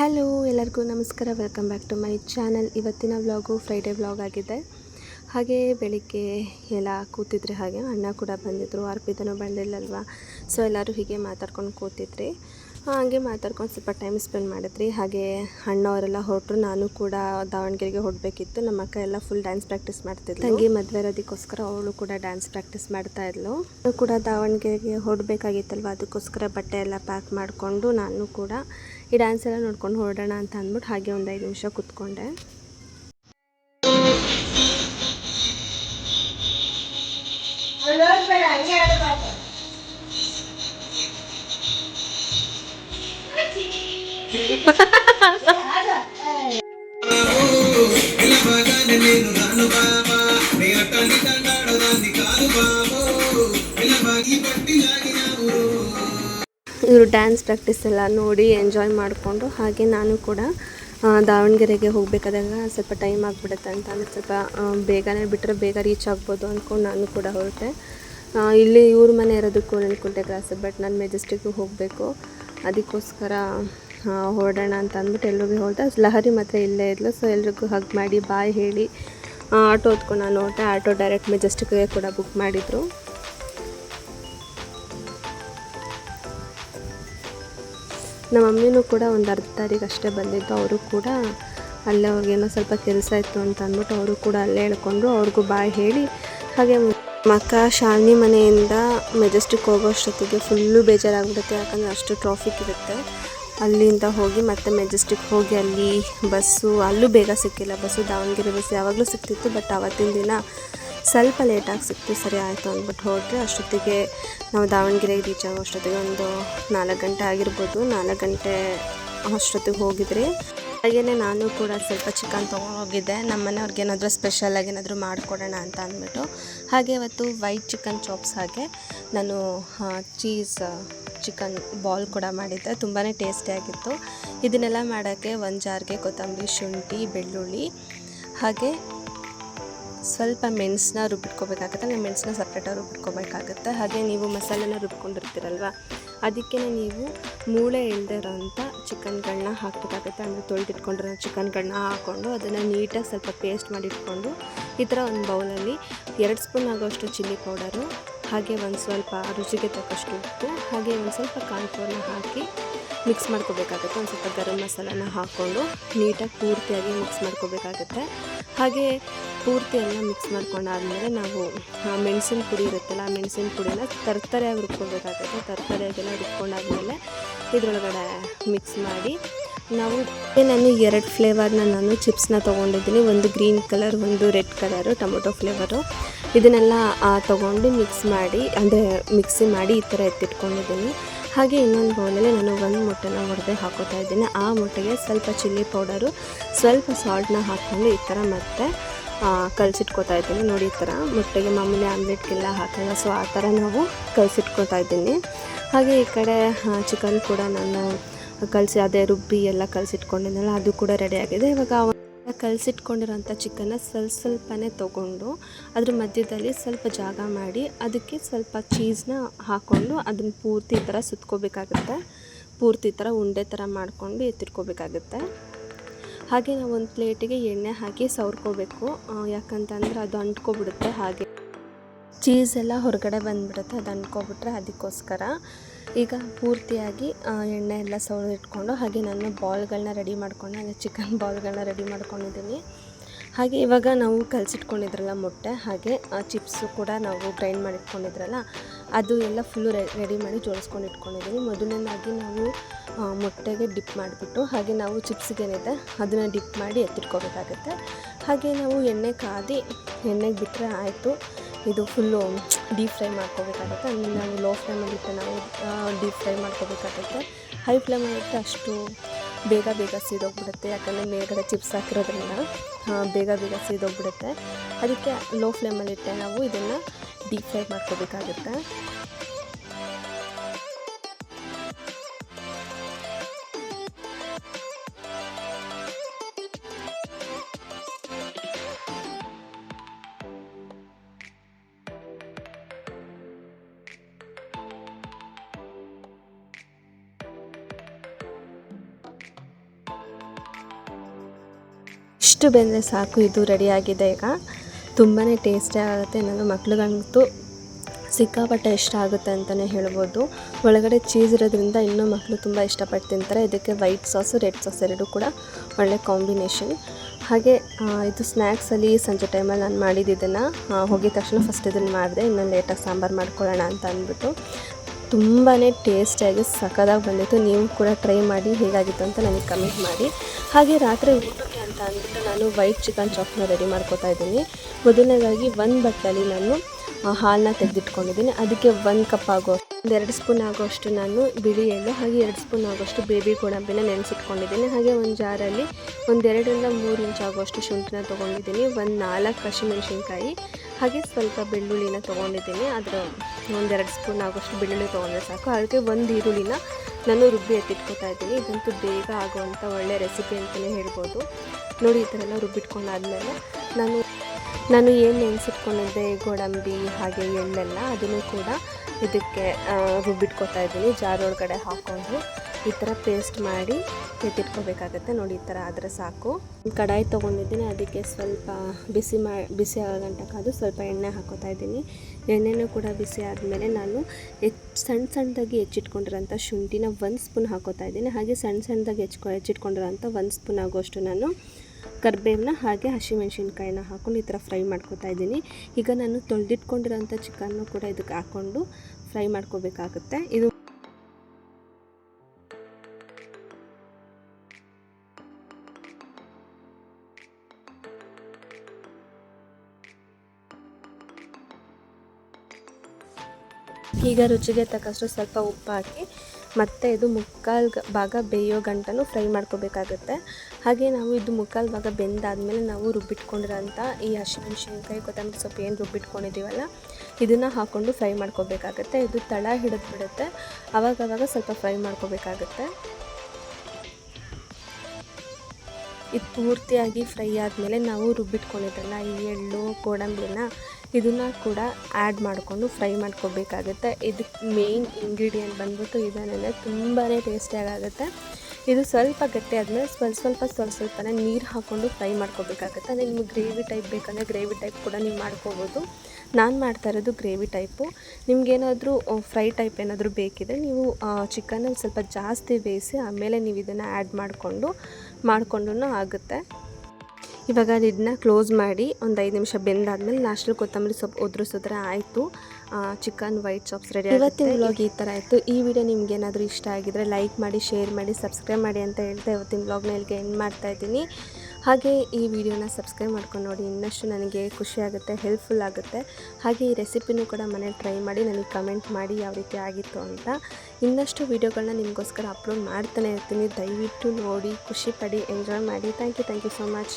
Hello, ಎಲ್ಲರಿಗೂ ನಮಸ್ಕಾರ. Welcome back to my channel ಇವತ್ತಿನ ವ್ಲಾಗು ಫ್ರೈಡೇ ವ್ಲಾಗ್ ಆಗಿದೆ. ಹಾಗೆ ಬೆಳಿಗ್ಗೆ ಎಲ್ಲ ಕೂತಿದ್ರಿ ಹಾಗೆ, ಅಣ್ಣ ಕೂಡ ಬಂದಿದ್ದರು ಅರ್ಪಿತನೂ ಬಂದಿಲ್ಲಲ್ವಾ? ಸೊ ಎಲ್ಲರೂ ಹೀಗೆ ಮಾತಾಡ್ಕೊಂಡು ಕೂತಿದ್ರಿ. ಹಾಗೆ ಮಾತಾಡ್ಕೊಂಡು ಸ್ವಲ್ಪ ಟೈಮ್ ಸ್ಪೆಂಡ್ ಮಾಡಿದ್ರಿ. ಹಾಗೆ ಅಣ್ಣವರೆಲ್ಲ ಹೊರಟರು. ನಾನು ಕೂಡ ದಾವಣಗೆರೆಗೆ ಹೊರಡಬೇಕಿತ್ತು ನಮ್ಮ ಅಕ್ಕ ಎಲ್ಲ ಫುಲ್ ಡ್ಯಾನ್ಸ್ ಪ್ರಾಕ್ಟೀಸ್ ಮಾಡ್ತಿದ್ದೆ ತಂಗಿ ಮದುವೆ ಇರೋದಕ್ಕೋಸ್ಕರ ಅವಳು ಕೂಡ ಡ್ಯಾನ್ಸ್ ಪ್ರಾಕ್ಟೀಸ್ ಮಾಡ್ತಾ ಇದ್ಲು. ಕೂಡ ದಾವಣಗೆರೆಗೆ ಹೊರಡಬೇಕಾಗಿತ್ತಲ್ವ ಅದಕ್ಕೋಸ್ಕರ ಬಟ್ಟೆ ಎಲ್ಲ ಪ್ಯಾಕ್ ಮಾಡಿಕೊಂಡು ನಾನು ಕೂಡ ಈ ಡ್ಯಾನ್ಸ್ ಎಲ್ಲ ನೋಡ್ಕೊಂಡು ಹೊರಡೋಣ ಅಂತ ಅಂದ್ಬಿಟ್ಟು ಹಾಗೆ ಒಂದು ಐದು ನಿಮಿಷ ಕೂತ್ಕೊಂಡೆ. ಇವರು ಡ್ಯಾನ್ಸ್ ಪ್ರಾಕ್ಟೀಸ್ ಎಲ್ಲ ನೋಡಿ ಎಂಜಾಯ್ ಮಾಡಿಕೊಂಡು ಹಾಗೆ ನಾನು ಕೂಡ ದಾವಣಗೆರೆಗೆ ಹೋಗಬೇಕಾದಾಗ ಸ್ವಲ್ಪ ಟೈಮ್ ಆಗಿಬಿಡುತ್ತೆ ಅಂತ ಅಂದರೆ ಸ್ವಲ್ಪ ಬೇಗನೆ ಬಿಟ್ಟರೆ ಬೇಗ ರೀಚ್ ಆಗ್ಬೋದು ಅಂದ್ಕೊಂಡು ನಾನು ಕೂಡ ಹೊರಟೆ. ಇಲ್ಲಿ ಇವ್ರ ಮನೆ ಇರೋದಕ್ಕೂ ಅನ್ಕೊಂಡೆ ಕ್ಲಾಸ್ ಬಟ್ ನಾನು ಮೆಜೆಸ್ಟಿಕ್ಗೆ ಹೋಗಬೇಕು. ಅದಕ್ಕೋಸ್ಕರ ಹೊರಡೋಣ ಅಂತ ಅಂದ್ಬಿಟ್ಟು ಎಲ್ರಿಗೂ ಹೋದೆ ಲಹರಿ ಮಾತ್ರ ಇಲ್ಲೇ ಇದ್ಲು ಸೊ ಎಲ್ರಿಗೂ ಹಗ್ ಮಾಡಿ ಬಾಯ್ ಹೇಳಿ ಆಟೋ ಹೊತ್ಕೊಂಡು ನಾನು ಹೊರಟೆ. ಆಟೋ ಡೈರೆಕ್ಟ್ ಮೆಜೆಸ್ಟಿಕ್ಗೆ ಕೂಡ ಬುಕ್ ಮಾಡಿದರು. ನಮ್ಮ ಮಮ್ಮಿನೂ ಕೂಡ ಒಂದು ಅರ್ಧ ತಾರೀಕು ಅಷ್ಟೇ ಬಂದಿದ್ದು, ಅವರು ಕೂಡ ಅಲ್ಲೇ ಅವ್ರಿಗೇನೋ ಸ್ವಲ್ಪ ಕೆಲಸ ಇತ್ತು ಅಂತ ಅಂದ್ಬಿಟ್ಟು ಅವರು ಕೂಡ ಅಲ್ಲೇ ಹೇಳ್ಕೊಂಡ್ರು ಅವ್ರಿಗೂ ಬಾಯ್ ಹೇಳಿ. ಹಾಗೆ ಮಕ್ಕ ಶಾಲಿನಿ ಮನೆಯಿಂದ ಮೆಜೆಸ್ಟಿಕ್ ಹೋಗೋ ಅಷ್ಟೊತ್ತಿಗೆ ಫುಲ್ಲು ಬೇಜಾರಾಗ್ಬಿಡುತ್ತೆ, ಯಾಕಂದರೆ ಅಷ್ಟು ಟ್ರಾಫಿಕ್ ಇರುತ್ತೆ. ಅಲ್ಲಿಂದ ಹೋಗಿ ಮತ್ತೆ ಮೆಜೆಸ್ಟಿಕ್ ಹೋಗಿ ಅಲ್ಲಿ ಬಸ್ಸು, ಅಲ್ಲೂ ಬೇಗ ಸಿಕ್ಕಿಲ್ಲ, ಬಸ್ಸು ದಾವಣಗೆರೆ ಬಸ್ ಯಾವಾಗಲೂ ಸಿಕ್ತಿತ್ತು ಬಟ್ ಆವತ್ತಿನ ದಿನ ಸ್ವಲ್ಪ ಲೇಟಾಗಿ ಸಿಕ್ತು, ಸರಿ ಆಯಿತು ಅಂದ್ಬಿಟ್ಟು ಹೋದರೆ ಅಷ್ಟೊತ್ತಿಗೆ ನಾವು ದಾವಣಗೆರೆಗೆ ರೀಚ್ ಆಗೋ ಅಷ್ಟೊತ್ತಿಗೆ ಒಂದು ನಾಲ್ಕು ಗಂಟೆ ಆಗಿರ್ಬೋದು. ನಾಲ್ಕು ಗಂಟೆ ಅಷ್ಟೊತ್ತಿಗೆ ಹೋಗಿದ್ರಿ ಹಾಗೆಯೇ ನಾನು ಕೂಡ ಸ್ವಲ್ಪ ಚಿಕನ್ ತೊಗೊಂಡೋಗಿದ್ದೆ ನಮ್ಮ ಮನೆಯವ್ರಿಗೆ ಏನಾದರೂ ಸ್ಪೆಷಲಾಗಿ ಏನಾದರೂ ಮಾಡಿಕೊಡೋಣ ಅಂತ ಅಂದ್ಬಿಟ್ಟು. ಹಾಗೆ ಇವತ್ತು ವೈಟ್ ಚಿಕನ್ ಚಾಪ್ಸ್ ಹಾಗೆ ನಾನು ಚೀಸ್ ಚಿಕನ್ ಬಾಲ್ ಕೂಡ ಮಾಡಿದ್ದೆ. ತುಂಬಾ ಟೇಸ್ಟಿಯಾಗಿತ್ತು ಇದನ್ನೆಲ್ಲ ಮಾಡೋಕ್ಕೆ ಒಂದು ಜಾರ್ಗೆ ಕೊತ್ತಂಬರಿ, ಶುಂಠಿ, ಬೆಳ್ಳುಳ್ಳಿ ಹಾಗೆ ಸ್ವಲ್ಪ ಮೆಣಸನ್ನ ರುಬ್ಬಿಟ್ಕೋಬೇಕಾಗುತ್ತೆ ನಾನು ಮೆಣಸನ್ನ ಸಪ್ರೇಟಾಗಿ ರುಬ್ಬಿಟ್ಕೋಬೇಕಾಗುತ್ತೆ. ಹಾಗೆ ನೀವು ಮಸಾಲೆನ ರುಬ್ಕೊಂಡಿರ್ತೀರಲ್ವ? ಅದಕ್ಕೆ ನೀವು ಮೂಳೆ ಇಲ್ಲದೆ ಇರೋಂಥ ಚಿಕನ್ಗಳನ್ನ ಹಾಕಬೇಕಾಗುತ್ತೆ. ಅಂದರೆ ತೊಳೆದಿಟ್ಕೊಂಡಿರೋ ಚಿಕನ್ಗಳನ್ನ ಹಾಕ್ಕೊಂಡು ಅದನ್ನು ನೀಟಾಗಿ ಸ್ವಲ್ಪ ಪೇಸ್ಟ್ ಮಾಡಿ ಇಟ್ಕೊಂಡು ಈ ಥರ ಒಂದು ಬೌಲಲ್ಲಿ ಎರಡು ಸ್ಪೂನ್ ಆಗೋಷ್ಟು ಚಿಲ್ಲಿ ಪೌಡರು, ಹಾಗೆ ಒಂದು ಸ್ವಲ್ಪ ರುಚಿಗೆ ತಕ್ಕಷ್ಟು ಉಪ್ಪು, ಹಾಗೆ ಒಂದು ಸ್ವಲ್ಪ ಕಾರ್ನ್ಫ್ಲೋರ್ನ ಹಾಕಿ ಮಿಕ್ಸ್ ಮಾಡ್ಕೋಬೇಕಾಗುತ್ತೆ. ಒಂದು ಸ್ವಲ್ಪ ಗರಂ ಮಸಾಲಾನ ಹಾಕ್ಕೊಂಡು ನೀಟಾಗಿ ಪೂರ್ತಿಯಾಗಿ ಮಿಕ್ಸ್ ಮಾಡ್ಕೋಬೇಕಾಗುತ್ತೆ. ಹಾಗೆ ಪೂರ್ತಿ ಎಲ್ಲ ಮಿಕ್ಸ್ ಮಾಡ್ಕೊಂಡಾದಮೇಲೆ ನಾವು ಮೆಣಸಿನ ಪುಡಿ ಇರುತ್ತಲ್ಲ, ಆ ಮೆಣಸಿನ ಪುಡಿನ ತರ್ತರಿಯಾಗಿ ರುಬ್ಕೋಬೇಕಾಗುತ್ತೆ. ತರ್ತರಿಯಾಗೆಲ್ಲ ರುಬ್ಕೊಂಡಾದ್ಮೇಲೆ ಇದರೊಳಗಡೆ ಮಿಕ್ಸ್ ಮಾಡಿ ನಾವು ನಾನು ಎರಡು ಫ್ಲೇವರ್ನ ನಾನು ಚಿಪ್ಸ್ನ ತೊಗೊಂಡಿದ್ದೀನಿ. ಒಂದು ಗ್ರೀನ್ ಕಲರ್ ಒಂದು ರೆಡ್ ಕಲರು ಟೊಮೊಟೊ ಫ್ಲೇವರು ಇದನ್ನೆಲ್ಲ ತೊಗೊಂಡು ಮಿಕ್ಸ್ ಮಾಡಿ, ಅಂದರೆ ಮಿಕ್ಸಿ ಮಾಡಿ ಈ ಥರ ಎತ್ತಿಟ್ಕೊಂಡಿದ್ದೀನಿ. ಹಾಗೆ ಇನ್ನೊಂದು ಬೌಲಲ್ಲಿ ನಾನು ಒಂದು ಮೊಟ್ಟೆನ ಹೊಡೆದು ಹಾಕೋತಾ ಇದ್ದೀನಿ. ಆ ಮೊಟ್ಟೆಗೆ ಸ್ವಲ್ಪ ಚಿಲ್ಲಿ ಪೌಡರು, ಸ್ವಲ್ಪ ಸಾಲ್ಟ್ನ ಹಾಕ್ಕೊಂಡು ಈ ಥರ ಮತ್ತೆ ಕಲಸಿಟ್ಕೋತಾ ಇದ್ದೀನಿ. ನೋಡಿ, ಈ ಥರ ಮೊಟ್ಟೆಗೆ ಮಾಮೂಲಿ ಆಮ್ಲೆಟ್ಗೆಲ್ಲ ಹಾಕಲ್ಲ, ಸೊ ಆ ಥರ ನಾವು ಕಲಸಿಟ್ಕೋತಾ ಇದ್ದೀನಿ. ಹಾಗೆ ಈ ಕಡೆ ಚಿಕನ್ ಕೂಡ ನಾನು ಕಲಸಿ, ಅದೇ ರುಬ್ಬಿ ಎಲ್ಲ ಕಲಸಿಟ್ಕೊಂಡಿದ್ದೆನಲ್ಲ, ಅದು ಕೂಡ ರೆಡಿಯಾಗಿದೆ ಇವಾಗ ಕಲಸಿಟ್ಕೊಂಡಿರೋಂಥ ಚಿಕನ್ನ ಸ್ವಲ್ಪ ಸ್ವಲ್ಪನೇ ತೊಗೊಂಡು ಅದ್ರ ಮಧ್ಯದಲ್ಲಿ ಸ್ವಲ್ಪ ಜಾಗ ಮಾಡಿ ಅದಕ್ಕೆ ಸ್ವಲ್ಪ ಚೀಸ್ನ ಹಾಕ್ಕೊಂಡು ಅದನ್ನು ಪೂರ್ತಿ ಥರ ಸುತ್ಕೋಬೇಕಾಗುತ್ತೆ. ಪೂರ್ತಿ ಥರ ಉಂಡೆ ಥರ ಮಾಡಿಕೊಂಡು ಎತ್ತಿಟ್ಕೋಬೇಕಾಗುತ್ತೆ. ಹಾಗೆ ನಾವು ಒಂದು ಪ್ಲೇಟಿಗೆ ಎಣ್ಣೆ ಹಾಕಿ ಸವರ್ಕೋಬೇಕು. ಯಾಕಂತಂದ್ರೆ ಅದು ಅಂಟ್ಕೊಬಿಡುತ್ತೆ ಹಾಗೆ. ಚೀಸ್ ಎಲ್ಲ ಹೊರಗಡೆ ಬಂದುಬಿಡುತ್ತೆ ಅದು ಅಂದ್ಕೊಬಿಟ್ರೆ ಅದಕ್ಕೋಸ್ಕರ. ಈಗ ಪೂರ್ತಿಯಾಗಿ ಆ, ಎಣ್ಣೆ ಎಲ್ಲ ಸವರಿಟ್ಕೊಂಡು ಹಾಗೆ ನಾನು ಬಾಲ್ಗಳನ್ನ ರೆಡಿ ಮಾಡ್ಕೊಂಡು ಅಂದರೆ ಚಿಕನ್ ಬಾಲ್ಗಳನ್ನ ರೆಡಿ ಮಾಡ್ಕೊಂಡಿದ್ದೀನಿ. ಹಾಗೆ ಇವಾಗ ನಾವು ಕಲಸಿಟ್ಕೊಂಡಿದ್ರಲ್ಲ ಮೊಟ್ಟೆ ಹಾಗೆ ಚಿಪ್ಸು ಕೂಡ ನಾವು ಗ್ರೈಂಡ್ ಮಾಡಿಟ್ಕೊಂಡಿದ್ರಲ್ಲ ಅದು ಎಲ್ಲ ಫುಲ್ಲು ರೆಡಿ ಮಾಡಿ ಜೋಡಿಸ್ಕೊಂಡು ಇಟ್ಕೊಂಡಿದ್ದೀನಿ ಮೊದಲನೇದಾಗಿ ನಾವು ಮೊಟ್ಟೆಗೆ ಡಿಪ್ ಮಾಡಿಬಿಟ್ಟು ಹಾಗೆ ನಾವು ಚಿಪ್ಸ್ಗೇನಿದೆ ಅದನ್ನು ಡಿಪ್ ಮಾಡಿ ಎತ್ತಿಟ್ಕೋಬೇಕಾಗುತ್ತೆ. ಹಾಗೆ ನಾವು ಎಣ್ಣೆ ಕಾದಿ ಎಣ್ಣೆಗೆ ಬಿಟ್ಟರೆ ಆಯಿತು. ಇದು ಫುಲ್ಲು ಡೀಪ್ ಫ್ರೈ ಮಾಡ್ಕೋಬೇಕಾಗುತ್ತೆ. ಅಂದರೆ ನಾವು ಲೋ ಫ್ಲೇಮಲ್ಲಿಟ್ಟು ನಾವು ಡೀಪ್ ಫ್ರೈ ಮಾಡ್ಕೋಬೇಕಾಗುತ್ತೆ. ಹೈ ಫ್ಲೇಮಲ್ಲಿಟ್ಟು ಅಷ್ಟು ಬೇಗ ಬೇಗ ಸೀದೋಗ್ಬಿಡುತ್ತೆ. ಯಾಕಂದರೆ ಮೇಲ್ಗಡೆ ಚಿಪ್ಸ್ ಹಾಕಿರೋದ್ರಿಂದ ಬೇಗ ಬೇಗ ಸೀದೋಗ್ಬಿಡುತ್ತೆ. ಅದಕ್ಕೆ ಲೋ ಫ್ಲೇಮಲ್ಲಿಟ್ಟೆ ನಾವು ಇದನ್ನು ಡೀಪ್ ಫ್ರೈ ಮಾಡ್ಕೋಬೇಕಾಗುತ್ತೆ. ಇಷ್ಟು ಬೆಂದರೆ ಸಾಕು, ಇದು ರೆಡಿಯಾಗಿದೆ ಈಗ. ತುಂಬಾ ಟೇಸ್ಟಿ ಆಗುತ್ತೆ ನನ್ನ ಮಕ್ಳಿಗಂತೂ ಸಿಕ್ಕಾಪಟ್ಟೆ ಇಷ್ಟ ಆಗುತ್ತೆ ಅಂತಲೇ ಹೇಳ್ಬೋದು. ಒಳಗಡೆ ಚೀಸ್ ಇರೋದ್ರಿಂದ ಇನ್ನೂ ಮಕ್ಕಳು ತುಂಬ ಇಷ್ಟಪಟ್ಟು ತಿಂತಾರೆ. ಇದಕ್ಕೆ ವೈಟ್ ಸಾಸು ರೆಡ್ ಸಾಸ್ ಎರಡೂ ಕೂಡ ಒಳ್ಳೆ ಕಾಂಬಿನೇಷನ್ ಹಾಗೆ ಇದು ಸ್ನ್ಯಾಕ್ಸಲ್ಲಿ ಸಂಜೆ ಟೈಮಲ್ಲಿ ನಾನು ಮಾಡಿದ್ದನ್ನು ಹೋಗಿದ ತಕ್ಷಣ ಫಸ್ಟ್ ಇದನ್ನು ಮಾಡಿದೆ ಇನ್ನೊಂದು ಲೇಟಾಗಿ ಸಾಂಬಾರು ಮಾಡ್ಕೊಳ್ಳೋಣ ಅಂತ ಅಂದ್ಬಿಟ್ಟು. ತುಂಬಾ ಟೇಸ್ಟಿಯಾಗಿ ಸಖತ್ತಾಗಿ ಬಂದಿತ್ತು. ನೀವು ಕೂಡ ಟ್ರೈ ಮಾಡಿ ಹೇಗಾಗಿತ್ತು ಅಂತ ನನಗೆ ಕಮೆಂಟ್ ಮಾಡಿ. ಹಾಗೆ ರಾತ್ರಿ ಊಟಕ್ಕೆ ಅಂತ ಅಂದ್ಬಿಟ್ಟು ನಾನು ವೈಟ್ ಚಿಕನ್ ಚಾಪ್ನ ರೆಡಿ ಮಾಡ್ಕೋತಾ ಇದ್ದೀನಿ. ಮೊದಲನೇದಾಗಿ ಒಂದು ಬಟ್ಟಲಲ್ಲಿ ನಾನು ಹಾಲನ್ನ ತೆಗೆದಿಟ್ಕೊಂಡಿದ್ದೀನಿ. ಅದಕ್ಕೆ ಒಂದು ಕಪ್ ಆಗೋ, ಒಂದು ಎರಡು ಸ್ಪೂನ್ ಆಗೋಷ್ಟು ನಾನು ಬಿಳಿ ಎಳ್ಳು, ಹಾಗೆ ಎರಡು ಸ್ಪೂನ್ ಆಗೋಷ್ಟು ಬೇಬಿ ಗೋಡಂಬಿನ ನೆನೆಸಿಟ್ಕೊಂಡಿದ್ದೀನಿ. ಹಾಗೆ ಒಂದು ಜಾರಲ್ಲಿ ಒಂದೆರಡರಿಂದ ಮೂರು ಇಂಚ್ ಆಗೋಷ್ಟು ಶುಂಠಿನ ತೊಗೊಂಡಿದ್ದೀನಿ. ಒಂದು ನಾಲ್ಕು ಹಸಿಮೆಣಸಿನ್ಕಾಯಿ, ಹಾಗೆ ಸ್ವಲ್ಪ ಬೆಳ್ಳುಳ್ಳಿನ ತೊಗೊಂಡಿದ್ದೀನಿ. ಅದರ ಒಂದೆರಡು ಸ್ಪೂನ್ ಆಗೋಷ್ಟು ಬೆಳ್ಳುಳ್ಳಿ ತೊಗೊಂಡ್ರೆ ಸಾಕು. ಅದಕ್ಕೆ ಒಂದು ಈರುಳ್ಳಿನ ನಾನು ರುಬ್ಬಿ ಎತ್ತಿಟ್ಕೊತಾ ಇದ್ದೀನಿ. ಇದಂತೂ ಬೇಗ ಆಗುವಂಥ ಒಳ್ಳೆ ರೆಸಿಪಿ ಅಂತಲೇ ಹೇಳ್ಬೋದು. ನೋಡಿ, ಈ ಥರ ಎಲ್ಲ ರುಬ್ಬಿಟ್ಕೊಂಡಾದ್ಮೇಲೆ ನಾನು ನಾನು ಏನು ನೆನೆಸಿಟ್ಕೊಂಡಿದ್ದೆ? ಗೋಡಂಬಿ, ಹಾಗೆ ಎಳ್ಳೆಲ್ಲ ಅದನ್ನು ಕೂಡ ಇದಕ್ಕೆ ರುಬ್ಬಿಟ್ಕೊತಾ ಇದ್ದೀನಿ. ಜಾರೊಳಗಡೆ ಹಾಕ್ಕೊಂಡು ಈ ಥರ ಪೇಸ್ಟ್ ಮಾಡಿ ಎತ್ತಿಟ್ಕೋಬೇಕಾಗತ್ತೆ. ನೋಡಿ, ಈ ಥರ ಆದರೆ ಸಾಕು. ಕಡಾಯಿ ತೊಗೊಂಡಿದ್ದೀನಿ. ಅದಕ್ಕೆ ಸ್ವಲ್ಪ ಬಿಸಿ ಮಾ, ಬಿಸಿ ಆಗೋ ಕಾದು ಸ್ವಲ್ಪ ಎಣ್ಣೆ ಹಾಕೋತಾ ಇದ್ದೀನಿ. ಎಣ್ಣೆನೂ ಕೂಡ ಬಿಸಿ ಆದಮೇಲೆ ನಾನು ಹೆಚ್ಚು ಸಣ್ಣ ಸಣ್ಣದಾಗಿ ಹೆಚ್ಚಿಟ್ಕೊಂಡಿರೋಂಥ ಶುಂಠಿನ ಒಂದು ಸ್ಪೂನ್ ಹಾಕೋತಾ ಇದ್ದೀನಿ. ಹಾಗೆ ಸಣ್ಣ ಸಣ್ಣದಾಗಿ ಹೆಚ್ಕೊ ಹೆಚ್ಚಿಟ್ಕೊಂಡಿರೋಂಥ ಒಂದು ಸ್ಪೂನ್ ಆಗೋಷ್ಟು ನಾನು ಕರ್ಬೇವನ್ನ ಹಾಗೆ ಹಸಿಮೆಣ್ಸಿನ್ಕಾಯಿನ ಹಾಕ್ಕೊಂಡು ಈ ಥರ ಫ್ರೈ ಮಾಡ್ಕೊತಾ ಇದ್ದೀನಿ. ಈಗ ನಾನು ತೊಳೆದಿಟ್ಕೊಂಡಿರೋಂಥ ಚಿಕನ್ನು ಕೂಡ ಇದಕ್ಕೆ ಹಾಕ್ಕೊಂಡು ಫ್ರೈ ಮಾಡ್ಕೋಬೇಕಾಗುತ್ತೆ. ಇದು ಈಗ ರುಚಿಗೆ ತಕ್ಕಷ್ಟು ಸ್ವಲ್ಪ ಉಪ್ಪು ಹಾಕಿ ಮತ್ತೆ ಇದು ಮುಕ್ಕಾಲು ಭಾಗ ಬೇಯೋ ಗಂಟನೂ ಫ್ರೈ ಮಾಡ್ಕೋಬೇಕಾಗುತ್ತೆ. ಹಾಗೆ ನಾವು ಇದು ಮುಕ್ಕಾಲು ಭಾಗ ಬೆಂದಾದಮೇಲೆ ನಾವು ರುಬ್ಬಿಟ್ಕೊಂಡಿರೋಂಥ ಈ ಹಸಿಮೆಣ್ಸಿನ್ಕಾಯಿ, ಕೊತ್ತಂಬರಿ ಸೊಪ್ಪು ಏನು ರುಬ್ಬಿಟ್ಕೊಂಡಿದ್ದೀವಲ್ಲ, ಇದನ್ನು ಹಾಕ್ಕೊಂಡು ಫ್ರೈ ಮಾಡ್ಕೋಬೇಕಾಗುತ್ತೆ. ಇದು ತಳ ಹಿಡಿದು ಬಿಡುತ್ತೆ ಅವಾಗವಾಗ ಸ್ವಲ್ಪ ಫ್ರೈ ಮಾಡ್ಕೋಬೇಕಾಗುತ್ತೆ. ಇದು ಪೂರ್ತಿಯಾಗಿ ಫ್ರೈ ಆದಮೇಲೆ ನಾವು ರುಬ್ಬಿಟ್ಕೊಂಡಿದ್ದಲ್ಲ ಈ ಎಳ್ಳು ಗೋಡಂಬಿನ ಇದನ್ನು ಕೂಡ ಆ್ಯಡ್ ಮಾಡಿಕೊಂಡು ಫ್ರೈ ಮಾಡ್ಕೋಬೇಕಾಗುತ್ತೆ. ಇದಕ್ಕೆ ಮೇಯ್ನ್ ಇಂಗ್ರೀಡಿಯೆಂಟ್ ಬಂದ್ಬಿಟ್ಟು ಇದನ್ನೆಲ್ಲ ತುಂಬಾ ಟೇಸ್ಟಿಯಾಗುತ್ತೆ ಇದು ಸ್ವಲ್ಪ ಗಟ್ಟಿ ಆದಮೇಲೆ ಸ್ವಲ್ಪ ಸ್ವಲ್ಪ ಸ್ವಲ್ಪ ಸ್ವಲ್ಪನೇ ನೀರು ಹಾಕ್ಕೊಂಡು ಫ್ರೈ ಮಾಡ್ಕೋಬೇಕಾಗುತ್ತೆ. ಅಂದರೆ ನಿಮಗೆ ಗ್ರೇವಿ ಟೈಪ್ ಬೇಕಂದರೆ ಗ್ರೇವಿ ಟೈಪ್ ಕೂಡ ನೀವು ಮಾಡ್ಕೋಬೋದು. ನಾನು ಮಾಡ್ತಾ ಇರೋದು ಗ್ರೇವಿ ಟೈಪು ನಿಮಗೇನಾದರೂ ಫ್ರೈ ಟೈಪ್ ಏನಾದರೂ ಬೇಕಿದ್ರೆ ನೀವು ಚಿಕನಲ್ಲಿ ಸ್ವಲ್ಪ ಜಾಸ್ತಿ ಬೇಯಿಸಿ ಆಮೇಲೆ ನೀವು ಇದನ್ನು ಆ್ಯಡ್ ಮಾಡಿಕೊಂಡು ಮಾಡಿಕೊಂಡು ಆಗುತ್ತೆ. ಇವಾಗ ಇದನ್ನ ಕ್ಲೋಸ್ ಮಾಡಿ ಒಂದು ಐದು ನಿಮಿಷ ಬೆಂದಾದ್ಮೇಲೆ ಲಾಸ್ಟಲ್ಲಿ ಕೊತ್ತಂಬರಿ ಸೊಪ್ಪು ಉದುರಿಸಿದ್ರೆ ಆಯಿತು. ಚಿಕನ್ ವೈಟ್ ಚಾಪ್ಸ್ ರೆಡಿ ಇವತ್ತಿನ ವ್ಲಾಗ್ ಈ ಥರ ಆಯಿತು ಈ ವಿಡಿಯೋ ನಿಮ್ಗೆ ಏನಾದರೂ ಇಷ್ಟ ಆಗಿದ್ರೆ ಲೈಕ್ ಮಾಡಿ ಶೇರ್ ಮಾಡಿ ಸಬ್ಸ್ಕ್ರೈಬ್ ಮಾಡಿ ಅಂತ ಹೇಳ್ತಾ ಇವತ್ತಿನ ವ್ಲಾಗ್ನ ಇಲ್ಲಿಗೆ ಎಂಡ್ ಮಾಡ್ತಾ ಇದ್ದೀನಿ. ಹಾಗೆ ಈ ವಿಡಿಯೋನ ಸಬ್ಸ್ಕ್ರೈಬ್ ಮಾಡ್ಕೊಂಡು ನೋಡಿ, ಇನ್ನಷ್ಟು ನನಗೆ ಖುಷಿ ಆಗುತ್ತೆ ಹೆಲ್ಪ್ಫುಲ್ ಆಗುತ್ತೆ. ಹಾಗೆ ಈ ರೆಸಿಪಿನೂ ಕೂಡ ಮನೇಲಿ ಟ್ರೈ ಮಾಡಿ ನನಗೆ ಕಮೆಂಟ್ ಮಾಡಿ ಯಾವ ರೀತಿ ಆಗಿತ್ತು ಅಂತ. ಇನ್ನಷ್ಟು ವೀಡಿಯೋಗಳನ್ನ ನಿಮಗೋಸ್ಕರ ಅಪ್ಲೋಡ್ ಮಾಡ್ತಾನೆ ಇರ್ತೀನಿ. ದಯವಿಟ್ಟು ನೋಡಿ, ಖುಷಿ ಪಡಿ ಎಂಜಾಯ್ ಮಾಡಿ. Thank you thank you so much